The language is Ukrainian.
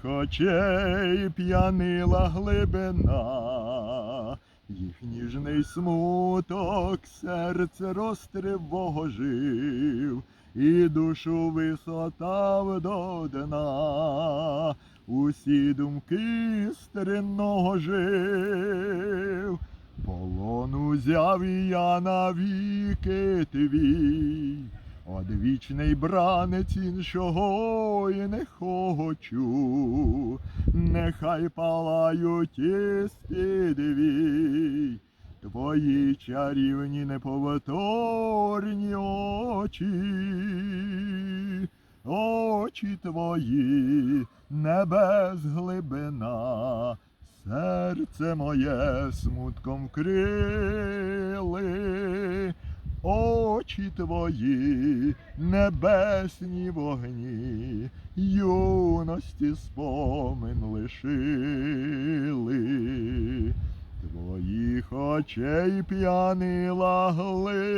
Твоїх очей п'янила глибина, їх ніжний смуток серце розтривожив, і душу висотав до дна, усі думки стринного жив. Полон узяв я навіки твій, одвічний бранець іншого і не хочу, нехай палають із підвій, твої чарівні неповторні очі, очі твої, небес глибина. Серце моє смутком вкрили, очі твої, небесні вогні, юності спомин лишили. Твоїх очей п'янила глибина.